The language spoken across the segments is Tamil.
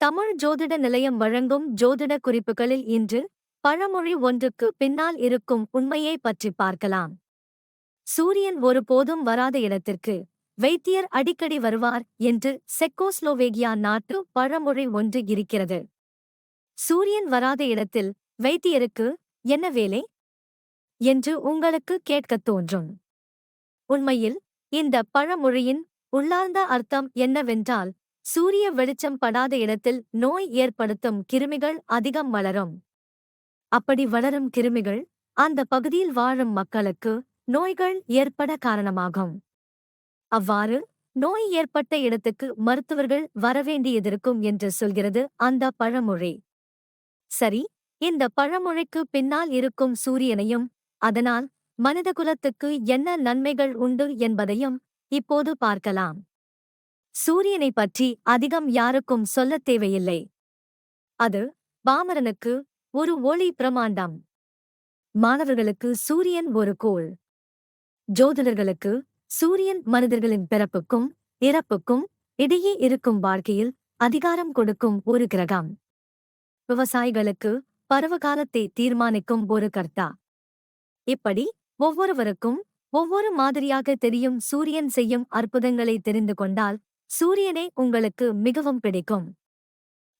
தமிழ் ஜோதிட நிலையம் வழங்கும் ஜோதிட குறிப்புகளில் இன்று பழமொழி ஒன்றுக்கு பின்னால் இருக்கும் உண்மையை பற்றி பார்க்கலாம். சூரியன் ஒருபோதும் வராத இடத்திற்கு வைத்தியர் அடிக்கடி வருவார் என்று செக்கோஸ்லோவேகியா நாட்டு பழமொழி ஒன்று இருக்கிறது. சூரியன் வராத இடத்தில் வைத்தியருக்கு என்ன வேலை? என்று உங்களுக்கு கேட்கத் தோன்றும். உண்மையில் இந்த பழமொழியின் உள்ளார்ந்த அர்த்தம் என்னவென்றால் சூரிய வெளிச்சம் படாத இடத்தில் நோய் ஏற்படுத்தும் கிருமிகள் அதிகம் வளரும். அப்படி வளரும் கிருமிகள் அந்த பகுதியில் வாழும் மக்களுக்கு நோய்கள் ஏற்பட காரணமாகும். அவ்வாறு நோய் ஏற்பட்ட இடத்துக்கு மருத்துவர்கள் வரவேண்டியதிருக்கும் என்று சொல்கிறது அந்த பழமொழி. சரி இந்த பழமொழிக்கு பின்னால் இருக்கும் சூரியனையும் அதனால் மனிதகுலத்துக்கு என்ன நன்மைகள் உண்டு என்பதையும் இப்போது பார்க்கலாம். சூரியனை பற்றி அதிகம் யாருக்கும் சொல்லத் தேவையில்லை. அது பாமரனுக்கு ஒரு ஒளி பிரமாண்டம். மாணவர்களுக்கு சூரியன் ஒரு கோள். ஜோதிடர்களுக்கு சூரியன் மனிதர்களின் பிறப்புக்கும் இறப்புக்கும் இடையே இருக்கும் வாழ்க்கையில் அதிகாரம் கொடுக்கும் ஒரு கிரகம். விவசாயிகளுக்கு பருவகாலத்தை தீர்மானிக்கும் ஒரு கர்த்தா. இப்படி ஒவ்வொருவருக்கும் ஒவ்வொரு மாதிரியாக தெரியும் சூரியன் செய்யும் அற்புதங்களை தெரிந்து கொண்டால் சூரியனே உங்களுக்கு மிகவும் பிடிக்கும்.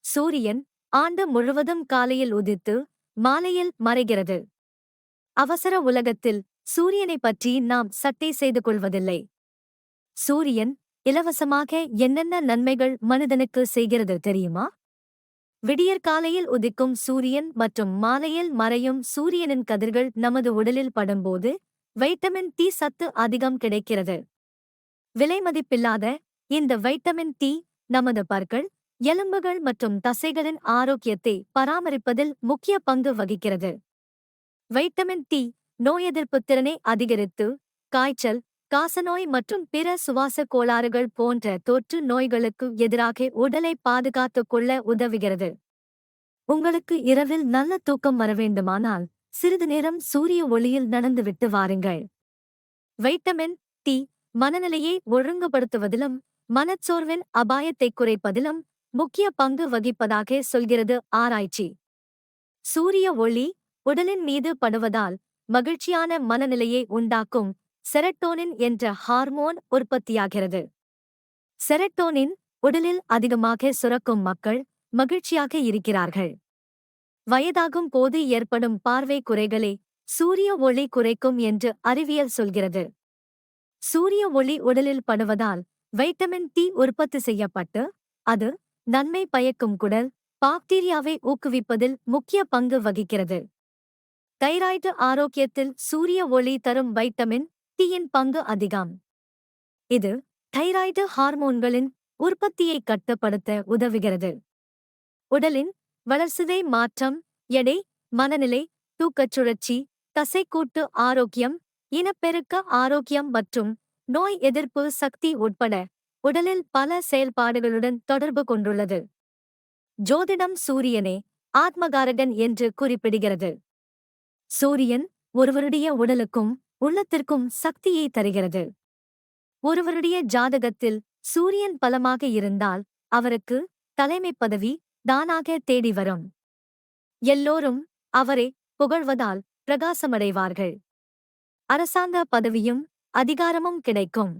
சூரியன் ஆண்டு முழுவதும் காலையில் உதித்து மாலையில் மறைகிறது. அவசர உலகத்தில் சூரியனை பற்றி நாம் சட்டை செய்து கொள்வதில்லை. சூரியன் இலவசமாக என்னென்ன நன்மைகள் மனிதனுக்கு செய்கிறது தெரியுமா? விடியற்காலையில் உதிக்கும் சூரியன் மற்றும் மாலையில் மறையும் சூரியனின் கதிர்கள் நமது உடலில் படும்போது வைட்டமின் டி சத்து அதிகம் கிடைக்கிறது. விலைமதிப்பில்லாத இந்த வைட்டமின் டி நமது பற்கள் எலும்புகள் மற்றும் தசைகளின் ஆரோக்கியத்தை பராமரிப்பதில் முக்கிய பங்கு வகிக்கிறது. வைட்டமின் டி நோய் எதிர்ப்பு திறனை அதிகரித்து காய்ச்சல் காசநோய் மற்றும் பிற சுவாச கோளாறுகள் போன்ற தொற்று நோய்களுக்கு எதிராக உடலை பாதுகாத்துக் கொள்ள உதவுகிறது. உங்களுக்கு இரவில் நல்ல தூக்கம் வர வேண்டுமானால் சிறிது நேரம் சூரிய ஒளியில் நடந்துவிட்டு வாருங்கள். வைட்டமின் டி மனநிலையை ஒழுங்குபடுத்துவதிலும் மனச்சோர்வின் அபாயத்தை குறைப்பதிலும் முக்கிய பங்கு வகிப்பதாக சொல்கிறது ஆராய்ச்சி. சூரிய ஒளி உடலின் மீது படுவதால் மகிழ்ச்சியான மனநிலையை உண்டாக்கும் செரட்டோனின் என்ற ஹார்மோன் உற்பத்தியாகிறது. செரட்டோனின் உடலில் அதிகமாக சுரக்கும் மக்கள் மகிழ்ச்சியாக இருக்கிறார்கள். வயதாகும் போது ஏற்படும் பார்வை குறைகளை சூரிய ஒளி குறைக்கும் என்று அறிவியல் சொல்கிறது. சூரிய ஒளி உடலில் படுவதால் வைட்டமின் டி உற்பத்தி செய்யப்பட்டு அது நன்மை பயக்கும் குடல் பாக்டீரியாவை ஊக்குவிப்பதில் முக்கிய பங்கு வகிக்கிறது. தைராய்டு ஆரோக்கியத்தில் சூரிய ஒளி தரும் வைட்டமின் டியின் பங்கு அதிகம். இது தைராய்டு ஹார்மோன்களின் உற்பத்தியை கட்டுப்படுத்த உதவுகிறது. உடலின் வளர்சிதை மாற்றம் எடை மனநிலை தூக்கச் சுழற்சி தசைக்கூட்டு ஆரோக்கியம் இனப்பெருக்க ஆரோக்கியம் மற்றும் நோய் எதிர்ப்பு சக்தி உட்பட உடலில் பல செயல்பாடுகளுடன் தொடர்பு கொண்டுள்ளது. ஜோதிடம் சூரியனே ஆத்மகாரகன் என்று குறிப்பிடுகிறது. சூரியன் ஒருவருடைய உடலுக்கும் உள்ளத்திற்கும் சக்தியை தருகிறது. ஒருவருடைய ஜாதகத்தில் சூரியன் பலமாக இருந்தால் அவருக்கு தலைமைப் பதவி தானாக தேடி வரும். எல்லோரும் அவரை புகழ்வதால் பிரகாசமடைவார்கள். அரசாங்க பதவியும் அதிகாரமும் கிடைக்கும்.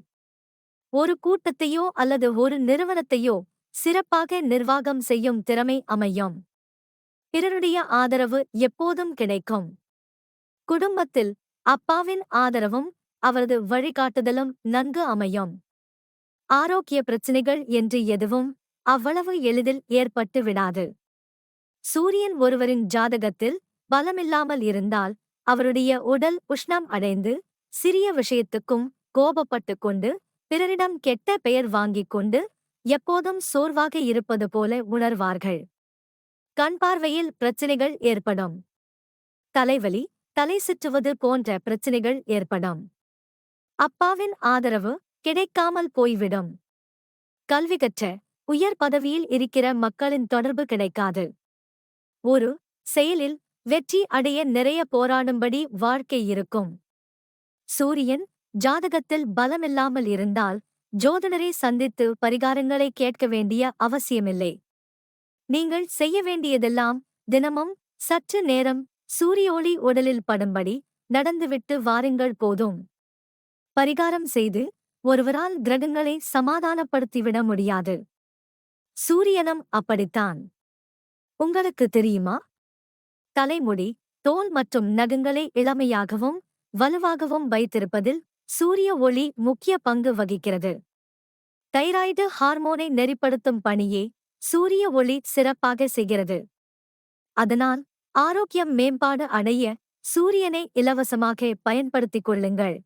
ஒரு கூட்டத்தையோ அல்லது ஒரு நிறுவனத்தையோ சிறப்பாக நிர்வாகம் செய்யும் திறமை அமையும். பிறருடைய ஆதரவு எப்போதும் கிடைக்கும். குடும்பத்தில் அப்பாவின் ஆதரவும் அவரது வழிகாட்டுதலும் நன்கு அமையும். ஆரோக்கிய பிரச்சினைகள் என்று எதுவும் அவ்வளவு எளிதில் ஏற்பட்டு விடாது. சூரியன் ஒருவரின் ஜாதகத்தில் பலமில்லாமல் இருந்தால் அவருடைய உடல் உஷ்ணம் அடைந்து சிறிய விஷயத்துக்கும் கோபப்பட்டு கொண்டு பிறரிடம் கெட்ட பெயர் வாங்கிக் கொண்டு எப்போதும் சோர்வாக இருப்பது போல உணர்வார்கள். கண் பார்வையில் பிரச்சினைகள் ஏற்படும். தலைவலி தலை சுற்றுவது போன்ற பிரச்சினைகள் ஏற்படும். அப்பாவின் ஆதரவு கிடைக்காமல் போய்விடும். கல்வி கற்ற உயர் பதவியில் இருக்கிற மக்களின் தொடர்பு கிடைக்காது. ஒரு செயலில் வெற்றி அடைய நிறைய போராடும்படி வாழ்க்கை இருக்கும். சூரியன் ஜாதகத்தில் பலமில்லாமல் இருந்தால் ஜோதிடரை சந்தித்து பரிகாரங்களை கேட்க வேண்டிய அவசியமில்லை. நீங்கள் செய்ய வேண்டியதெல்லாம் தினமும் சற்று நேரம் சூரியோளி உடலில் படும்படி நடந்துவிட்டு வாருங்கள் போதும். பரிகாரம் செய்து ஒருவரால் கிரகங்களை சமாதானப்படுத்திவிட முடியாது. சூரியனும் அப்படித்தான். உங்களுக்கு தெரியுமா? தலைமுடி தோல் மற்றும் நகங்களை இளமையாகவும் வலுவாகவும் வைத்திருப்பதில் சூரிய ஒளி முக்கிய பங்கு வகிக்கிறது. தைராய்டு ஹார்மோனை நெறிப்படுத்தும் பணியே சூரிய ஒளி சிறப்பாக செய்கிறது. அதனால் ஆரோக்கியம் மேம்பாடு அடைய சூரியனை இலவசமாக பயன்படுத்திக் கொள்ளுங்கள்.